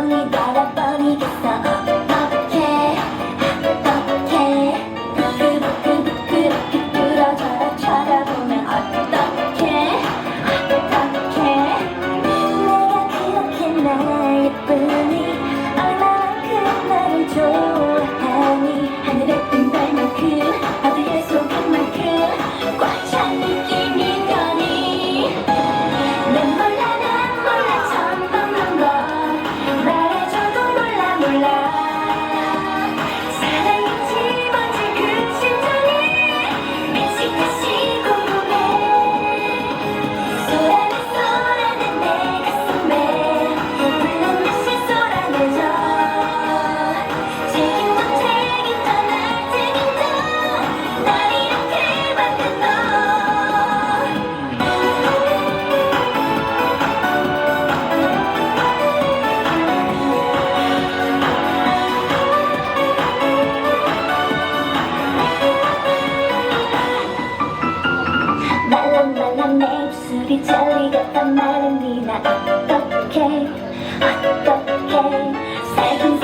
마음이 입술이 젤리 같단 말은 니나 어떡해 어떡해. 살금살금